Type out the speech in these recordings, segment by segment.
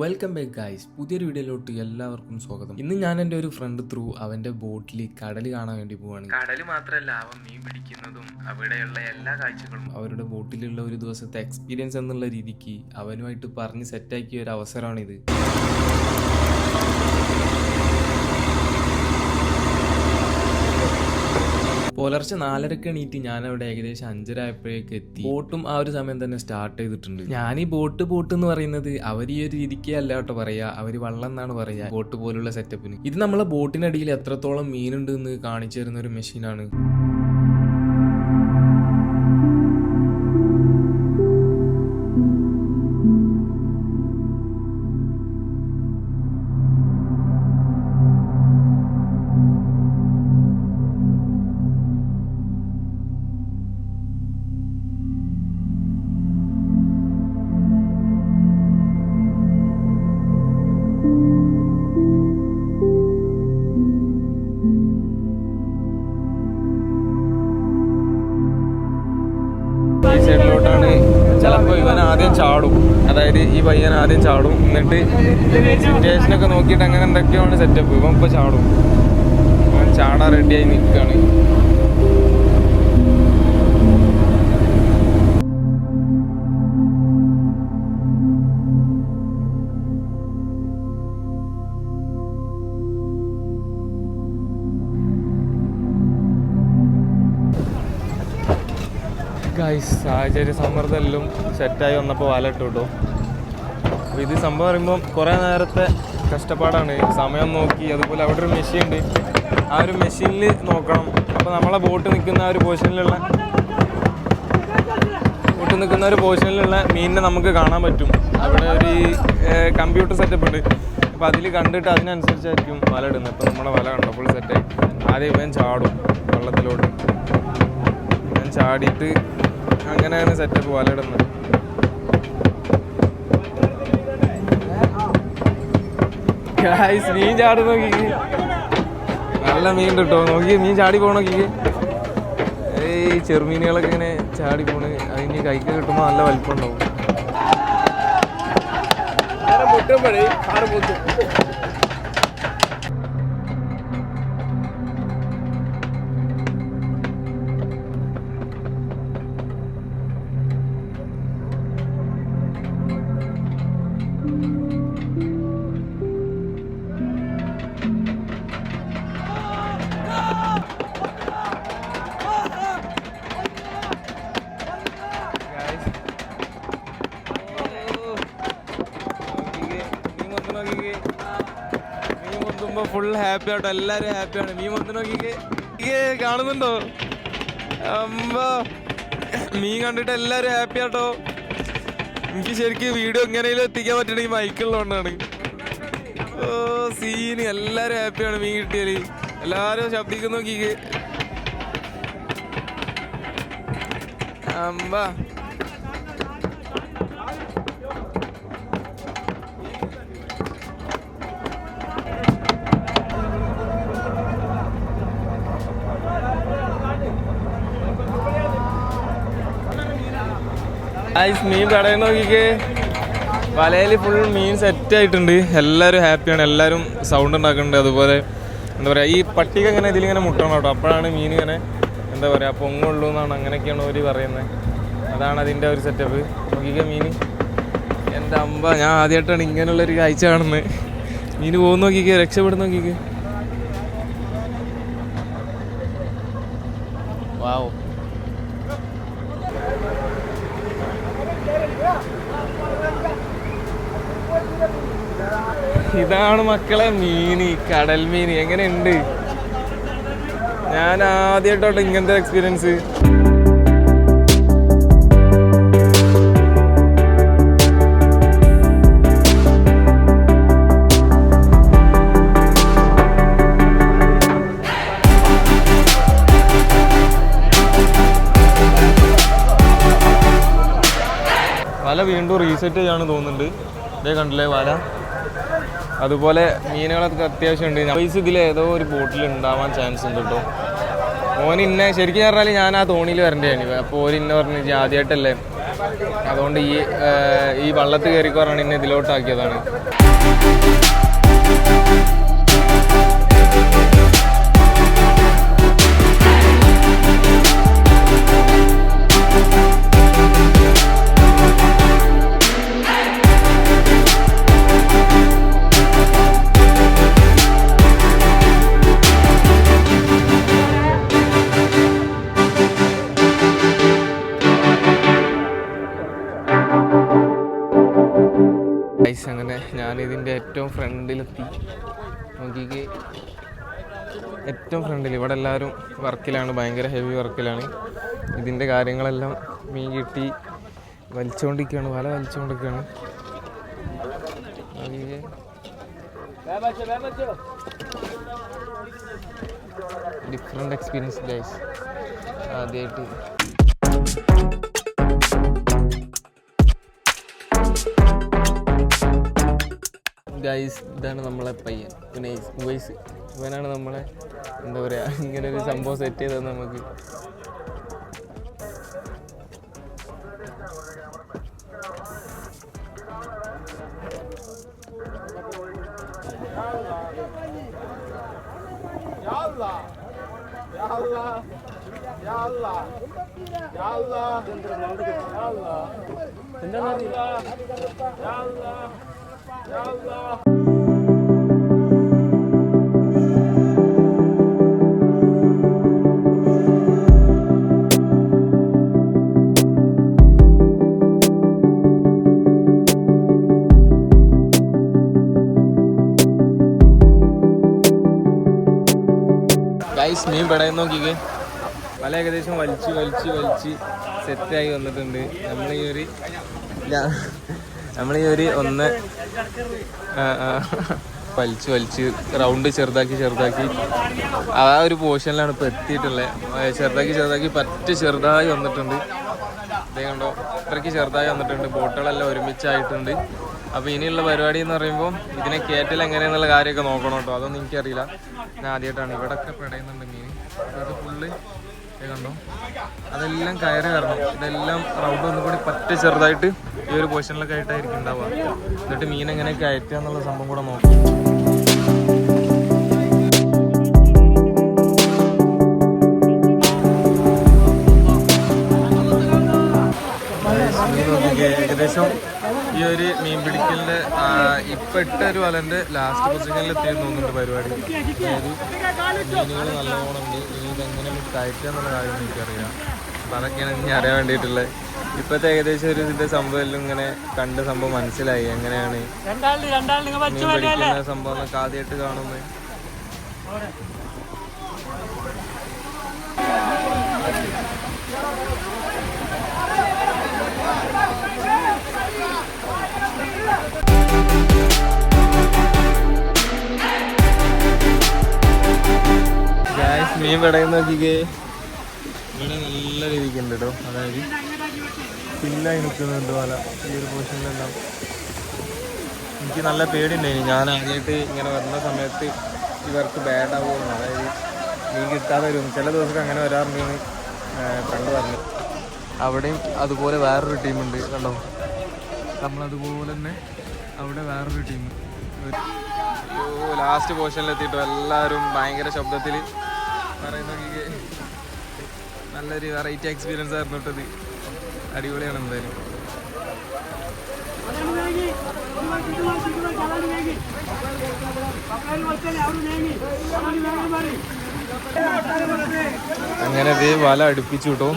Welcome back guys പുതിയൊരു വീഡിയോയിലോട്ട് എല്ലാവർക്കും സ്വാഗതം. ഇന്ന് ഞാൻ എന്റെ ഒരു ഫ്രണ്ട് ത്രൂ അവന്റെ ബോട്ടിൽ കടൽ കാണാൻ വേണ്ടി പോവാണ്. കടൽ മാത്രമല്ല അവൻ മീൻ പിടിക്കുന്നതും അവിടെയുള്ള എല്ലാ കാഴ്ചകളും. അവരുടെ ബോട്ടിലുള്ള ഒരു ദിവസത്തെ എക്സ്പീരിയൻസ് എന്നുള്ള രീതിക്ക് അവനുമായിട്ട് പറഞ്ഞ് സെറ്റാക്കിയ ഒരു അവസരമാണിത്. പുലർച്ചെ നാലരക്ക് എണീറ്റ് ഞാൻ അവിടെ ഏകദേശം അഞ്ചര ആയപ്പോഴേക്ക് എത്തി. ബോട്ടും ആ ഒരു സമയം തന്നെ സ്റ്റാർട്ട് ചെയ്തിട്ടുണ്ട്. ഞാൻ ഈ ബോട്ട് ബോട്ട് എന്ന് പറയുന്നത് അവർ ഈ ഒരു രീതിക്ക് അല്ല കേട്ടോ പറയാ. അവർ വള്ളം എന്നാണ് പറയാ. ബോട്ട് പോലുള്ള സെറ്റപ്പിന് ഇത് നമ്മളെ ബോട്ടിനടിയിൽ എത്രത്തോളം മീനുണ്ട് എന്ന് കാണിച്ചു തരുന്ന ഒരു മെഷീനാണ് ഈ സൈഡിലോട്ടാണ് ചിലപ്പോൾ ഇവൻ ആദ്യം ചാടും. അതായത് ഈ പയ്യൻ ആദ്യം ചാടും. എന്നിട്ട് സിറ്റുവേഷനൊക്കെ നോക്കിയിട്ട് അങ്ങനെ എന്തൊക്കെയാണ് സെറ്റപ്പ് ഇവൻ ഇപ്പോൾ ചാടും. അവൻ ചാടാൻ റെഡിയായി നിൽക്കുകയാണ്. ഗൈസ് സാഹചര്യ സമ്മർദ്ദമെല്ലാം സെറ്റായി വന്നപ്പോൾ വാലിട്ട് കേട്ടോ അപ്പോൾ ഇത് സംഭവം പറയുമ്പോൾ കുറേ നേരത്തെ കഷ്ടപ്പാടാണ്. സമയം നോക്കി അതുപോലെ അവിടെ ഒരു മെഷീൻ ഉണ്ട്. ആ ഒരു മെഷീനിൽ നോക്കണം. അപ്പോൾ നമ്മളെ ബോട്ട് നിൽക്കുന്ന ആ ഒരു പൊസിഷനിലുള്ള ബോട്ട് നിൽക്കുന്ന ഒരു പൊസിഷനിലുള്ള മീനിനെ നമുക്ക് കാണാൻ പറ്റും. അവിടെ ഒരു കമ്പ്യൂട്ടർ സെറ്റപ്പ് ഉണ്ട്. അപ്പോൾ അതിൽ കണ്ടിട്ട് അതിനനുസരിച്ചായിരിക്കും വല ഇടുന്നത്. ഇപ്പോൾ നമ്മുടെ വല കണ്ടപ്പോൾ സെറ്റായി ആദ്യം ഇവൻ ചാടും വെള്ളത്തിലോട്ട്. ഞാൻ ചാടിയിട്ട് അങ്ങനെയാണ് സെറ്റപ്പ് വലയിടുന്നത്. മീൻ ചാടി നോക്കി. നല്ല മീൻ കിട്ടോ? നോക്കി മീൻ ചാടി പോണ ഏയ് ചെറുമീനുകളൊക്കെ ഇങ്ങനെ ചാടി പോണ്. അതിന് കൈക്ക് കിട്ടുമ്പോൾ നല്ല വലിപ്പം ഉണ്ടാവും ഫുൾ ഹാപ്പി ആട്ടോ എല്ലാരും ഹാപ്പിയാണ് മീൻ വന്ന് ഇയ്യേ, കാണുന്നുണ്ടോ? അമ്പോ മീൻ കണ്ടിട്ട് എല്ലാരും ഹാപ്പി ആട്ടോ. എനിക്ക് ശരിക്കും വീഡിയോ എങ്ങനെയും എത്തിക്കാൻ പറ്റണെങ്കിൽ മൈക്കുള്ളതുകൊണ്ടാണ് ഓ സീന് എല്ലാരും ഹാപ്പിയാണ് മീൻ കിട്ടിയാൽ. എല്ലാരും ശബ്ദിക്കുന്നു നോക്കിക്കേ. അമ്പാ ഐസ് മീൻ കടയിൽ നോക്കിക്കേ. വലയിൽ ഫുൾ മീൻ സെറ്റ് ആയിട്ടുണ്ട്. എല്ലാവരും ഹാപ്പിയാണ് എല്ലാവരും സൗണ്ട് ഉണ്ടാക്കുന്നുണ്ട്. അതുപോലെ എന്താ പറയുക ഈ പട്ടിക ഇങ്ങനെ ഇതിലിങ്ങനെ മുട്ടണം കേട്ടോ. അപ്പോഴാണ് മീൻ ഇങ്ങനെ എന്താ പറയുക പൊങ്ങുള്ളൂ എന്നാണ് അങ്ങനെയൊക്കെയാണ് അവർ പറയുന്നത് അതാണ് അതിന്റെ ഒരു സെറ്റപ്പ് നോക്കിക്കേ മീൻ. എന്റെ അമ്പ ഞാൻ ആദ്യമായിട്ടാണ് ഇങ്ങനെയുള്ളൊരു കാഴ്ച കാണുന്നത്. മീൻ പോകുന്ന നോക്കിക്കേ രക്ഷപ്പെടുന്ന നോക്കിക്കേ. ഇതാണ് മക്കളെ മീന് കടൽ മീന് എങ്ങനെയുണ്ട്? ഞാൻ ആദ്യമായിട്ടോട്ടെ ഇങ്ങനത്തെ എക്സ്പീരിയൻസ് വല വീണ്ടും റീസെറ്റ് ചെയ്യാണ് തോന്നുന്നുണ്ട്. ഇതേ കണ്ടില്ലേ വല? അതുപോലെ മീനുകളൊക്കെ അത്യാവശ്യം ഉണ്ട്. പൈസ ഇതിൽ ഏതോ ഒരു ബോട്ടിൽ ഉണ്ടാവാൻ ചാൻസ് ഉണ്ട് കേട്ടോ ഓൻ ഇന്നെ ശരിക്കും പറഞ്ഞാൽ ഞാൻ ആ തോണിയിൽ വരേണ്ടതാണ് അപ്പോൾ ഓൻ ഇന്നെ പറഞ്ഞു "ഇജ്ജ് ആദ്യമായിട്ടല്ലേ അതുകൊണ്ട് ഈ ഈ വള്ളത്ത് കയറിക്കോറാണ് ഇന്നെ ഇതിലോട്ടാക്കിയതാണ്. ഗൈസ് അങ്ങനെ ഞാനിതിന്റെ ഏറ്റവും ഫ്രണ്ടിലെത്തി. നോക്കിക്ക്. ഏറ്റവും ഫ്രണ്ടിൽ ഇവിടെ എല്ലാവരും വർക്കിലാണ് ഭയങ്കര ഹെവി വർക്കിലാണ്. ഇതിന്റെ കാര്യങ്ങളെല്ലാം മീൻ കിട്ടി വലിച്ചുകൊണ്ടിരിക്കുകയാണ് വല വലിച്ചുകൊണ്ടിരിക്കുകയാണ്. ഡിഫറെന്റ് എക്സ്പീരിയൻസ് ഗൈസ് ആദ്യമായിട്ട് ഗൈസ് ഇതാണ് നമ്മളെ പയ്യൻ. പിന്നെ ഉവൈസ് ഇവനാണ് നമ്മളെ എന്താ പറയുക ഇങ്ങനെ ഒരു സംഭവം സെറ്റ് ചെയ്തത് നമുക്ക്. ഗൈസ് മീൻ പെടയും നോക്കിക്കേ. പല ഏകദേശം വലിച്ച് വലിച്ച് വലിച്ച് സെറ്റായി വന്നിട്ടുണ്ട്. നമ്മൾ ഈ ഒരു നമ്മൾ ഈ ഒരു ഒന്ന് വലിച്ചു വലിച്ച് റൗണ്ട് ചെറുതാക്കി ചെറുതാക്കി. ആ ഒരു പോർഷനിലാണ് ഇപ്പോൾ എത്തിയിട്ടുള്ളത് ചെറുതാക്കി ചെറുതാക്കി പറ്റ് ചെറുതായി വന്നിട്ടുണ്ട്. ഇതേ കണ്ടോ ഇത്രയ്ക്ക് ചെറുതായി വന്നിട്ടുണ്ട്. ബോട്ടുകളെല്ലാം ഒരുമിച്ചായിട്ടുണ്ട്. അപ്പോൾ ഇനിയുള്ള പരിപാടി എന്ന് പറയുമ്പോൾ ഇതിനെ കയറ്റൽ എങ്ങനെയെന്നുള്ള കാര്യമൊക്കെ നോക്കണം കേട്ടോ. അതൊന്നും എനിക്കറിയില്ല. ഞാൻ ആദ്യമായിട്ടാണ് ഇവിടെയൊക്കെ പെടയുന്നുണ്ട് മീൻ. ഇത് ഫുള്ള് കണ്ടോ. അതെല്ലാം കയറി കയറണം ഇതെല്ലാം റൗണ്ട് ഒന്നും കൂടി പറ്റ ചെറുതായിട്ട് ഈ ഒരു പൊസിഷനിലൊക്കെ ആയിട്ടായിരിക്കും ഉണ്ടാവുക. എന്നിട്ട് മീൻ എങ്ങനെ കയറ്റുക എന്നുള്ള സംഭവം കൂടെ നോക്കും. ഏകദേശം ഈ ഒരു മീൻ പിടിക്കലിന്റെ ഇപ്പൊ ഒരു വലന്റെ ലാസ്റ്റ് പൊസിഷനിൽ എത്തിയെന്ന് തോന്നുന്നുണ്ട് പരിപാടി. അതായത് മീനുകൾ നല്ലോണം ഉണ്ട്. ഇനി ഇതെങ്ങനെ കയറ്റുക എന്നുള്ള കാര്യം എനിക്കറിയാം അപ്പൊ അതൊക്കെയാണ് ഇനി അറിയാൻ വേണ്ടിയിട്ടുള്ളത് ഇപ്പോഴത്തെ ഏകദേശം ഒരു ഇതിന്റെ സംഭവം എല്ലാം ഇങ്ങനെ കണ്ട സംഭവം മനസ്സിലായി. എങ്ങനെയാണ് മീൻ പിടിക്കുന്ന സംഭവം ആദ്യമായിട്ട് കാണുന്നത് മീൻ പെടയും നോക്കിക്കേ. ഇവിടെ നല്ല രീതിക്ക് ഉണ്ട് കേട്ടോ അതായത് ഫില്ലായി നിൽക്കുന്നുണ്ട് വല ഈ ഒരു പോർഷനിലെല്ലാം എനിക്ക് നല്ല പേടിയുണ്ടായിരുന്നു ഞാൻ ആദ്യമായിട്ട് ഇങ്ങനെ വരുന്ന സമയത്ത് ഇവർക്ക് ബാഡ് ആവുമെന്ന് അതായത് മീൻ കിട്ടാതെ വരും. ചില ദിവസമൊക്കെ അങ്ങനെ വരാറുണ്ടെന്ന് കണ്ടു പറഞ്ഞു. അവിടെയും അതുപോലെ വേറൊരു ടീമുണ്ട് കണ്ടോ? നമ്മളതുപോലെ തന്നെ അവിടെ വേറൊരു ടീം ലാസ്റ്റ് പോർഷനിലെത്തിയിട്ടും എല്ലാവരും ഭയങ്കര ശബ്ദത്തിൽ പറയുന്ന. നല്ലൊരു വെറൈറ്റി എക്സ്പീരിയൻസ് ആയിരുന്നു കേട്ടത്. അടിപൊളിയാണ് എന്തായാലും. അങ്ങനെ ദേ വല അടുപ്പിച്ചു കേട്ടോ.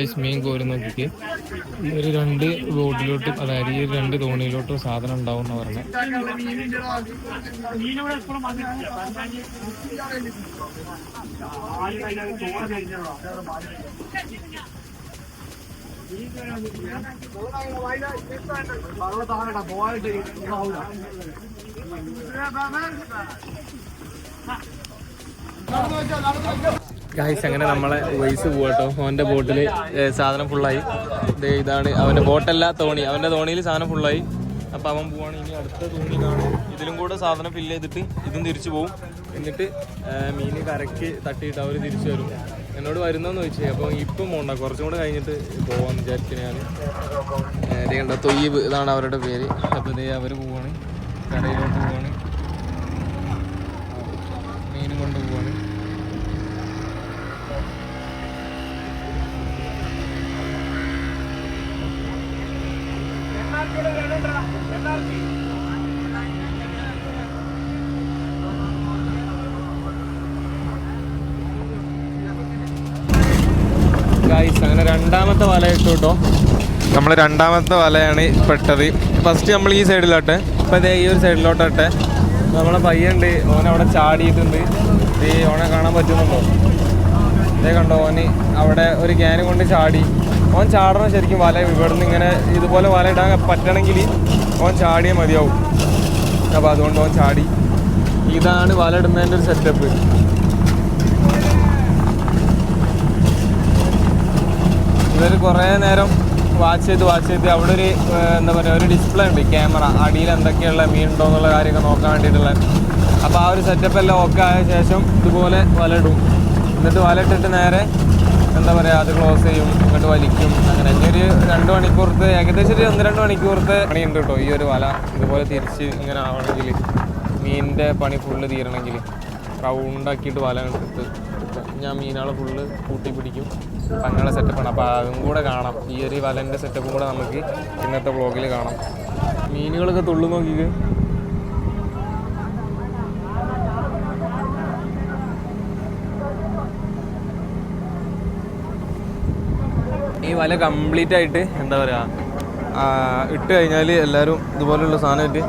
ഗൈസ് മീൻ കോരി നോക്കിക്ക്. ഈ ഒരു രണ്ട് ബോട്ടിലോട്ടും അതായത് ഈ രണ്ട് തോണിയിലോട്ടും സാധനം ഉണ്ടാവും എന്ന് പറഞ്ഞത് ഗായ്സ് അങ്ങനെ നമ്മളെ വൈസ് പോവാട്ടോ. അവന്റെ ബോട്ടിൽ സാധനം ഫുള്ളായി ഇതാണ് അവന്റെ ബോട്ടല്ല തോണി. അവന്റെ തോണിയിൽ സാധനം ഫുള്ളായി അപ്പൊ അവൻ പോവാണ്. ഇനി അടുത്ത തോണി കാണും ഇതിലും കൂടെ സാധനം ഫില്ല് ചെയ്തിട്ട് ഇതും തിരിച്ചു പോകും എന്നിട്ട് മീന് കരക്ക് തട്ടിയിട്ട് അവർ തിരിച്ചു വരും. എന്നോട് വരുന്നതെന്ന് ചോദിച്ചു. അപ്പൊ ഇപ്പം പോണ്ട. കുറച്ചും കൂടെ കഴിഞ്ഞിട്ട് പോവാന്ന് വിചാരിച്ചു ഞാൻ കണ്ടോ ഇതാണ് അവരുടെ പേര്. അപ്പൊ ദേ അവർ പോവാണ്. കടയിലോട്ട് പോവാണ് മീനും കൊണ്ട് പോവാണ് ഗായ്സ് അങ്ങനെ രണ്ടാമത്തെ വല ഇട്ടു കേട്ടോ. നമ്മൾ രണ്ടാമത്തെ വലയാണ് പെട്ടത്. ഫസ്റ്റ് നമ്മൾ ഈ സൈഡിലോട്ടെ ഇപ്പം ഇതേ ഈ ഒരു സൈഡിലോട്ടെ നമ്മളെ പയ്യുണ്ട് ഓൻ അവിടെ ചാടിയിട്ടുണ്ട്. ഈ ഓനെ കാണാൻ പറ്റുന്നുണ്ടോ? ഇതേ കണ്ടോ ഓന് അവിടെ ഒരു ക്യാന് കൊണ്ട് ചാടി. ഓൻ ചാടണം ശരിക്കും വല ഇവിടുന്ന് ഇങ്ങനെ ഇതുപോലെ വല ഇടാൻ പറ്റണമെങ്കിൽ ഓൻ ചാടിയേ മതിയാവും. അപ്പോൾ അതുകൊണ്ട് ഓൻ ചാടി. ഇതാണ് വല ഇടുന്നതിന്റെ ഒരു സെറ്റപ്പ് ഇവർ കുറേ നേരം വാച്ച് ചെയ്ത് വാച്ച് ചെയ്ത് അവിടെ ഒരു എന്താ പറയുക ഒരു ഡിസ്പ്ലേ ഉണ്ട്. ക്യാമറ അടിയിൽ എന്തൊക്കെയുള്ള മീൻ ഉണ്ടോ എന്നുള്ള കാര്യമൊക്കെ നോക്കാൻ വേണ്ടിയിട്ടുള്ള. അപ്പോൾ ആ ഒരു സെറ്റപ്പ് എല്ലാം ഓക്കെ ആയ ശേഷം ഇതുപോലെ വല ഇടും. എന്നിട്ട് വല ഇട്ടിട്ട് നേരെ എന്താ പറയുക അത് ക്ലോസ് ചെയ്യും ഇങ്ങോട്ട് വലിക്കും അങ്ങനെ. ഒരു രണ്ട് മണിക്കൂർത്ത് ഏകദേശം ഒരു ഒന്ന് രണ്ട് പണി പണിയുണ്ട് കേട്ടോ ഈ ഒരു വല. ഇതുപോലെ തിരിച്ച് ഇങ്ങനെ ആവണമെങ്കിൽ മീനിന്റെ പണി ഫുള്ള് തീരണമെങ്കിൽ. റൗണ്ടാക്കിയിട്ട് വല എടുത്ത് ഞാൻ മീനുകളെ ഫുള്ള് കൂട്ടി പിടിക്കും. അങ്ങനെയുള്ള സെറ്റപ്പാണ് അപ്പോൾ അതും കൂടെ കാണാം. ഈ ഒരു വലന്റെ സെറ്റപ്പും കൂടെ നമുക്ക് ഇന്നത്തെ വ്ളോഗിൽ കാണാം. മീനുകളൊക്കെ തുള്ളു നോക്കിക്ക്. ഈ വല കംപ്ലീറ്റ് ആയിട്ട് എന്താ പറയുക ഇട്ട് കഴിഞ്ഞാൽ എല്ലാവരും ഇതുപോലെയുള്ള സാധനമായിട്ട്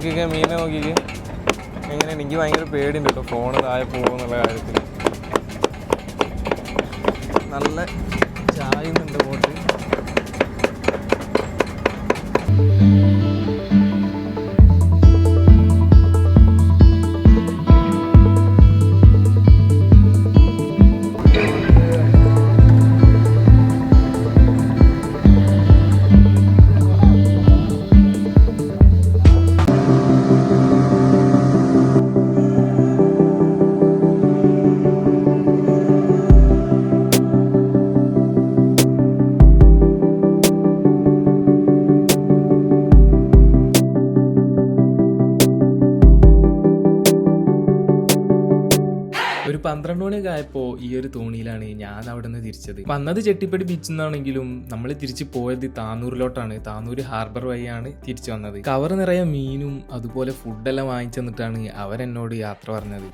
നോക്കിക്കേ മീനെ നോക്കിക്കേ. എങ്ങനെ എനിക്ക് ഭയങ്കര പേടിയുണ്ട് കേട്ടോ ഫോണ് താഴെ പോകുന്നുള്ള കാര്യത്തിൽ നല്ല ചായുന്നുണ്ട് ബോട്ട് പന്ത്രണ്ട് മണിയൊക്കെ ഈ ഒരു തോണിയിലാണ് ഞാൻ അവിടെ നിന്ന് തിരിച്ചത്. വന്നത് ചെട്ടിപ്പടി ബീച്ചിൽ നിന്നാണെങ്കിലും നമ്മൾ തിരിച്ച് പോയത് താന്നൂരിലോട്ടാണ് താന്നൂർ ഹാർബർ വഴിയാണ് തിരിച്ചു വന്നത്. കവർ നിറയെ മീനും അതുപോലെ ഫുഡെല്ലാം വാങ്ങിച്ചു തന്നിട്ടാണ് അവരെന്നോട് യാത്ര പറഞ്ഞത്.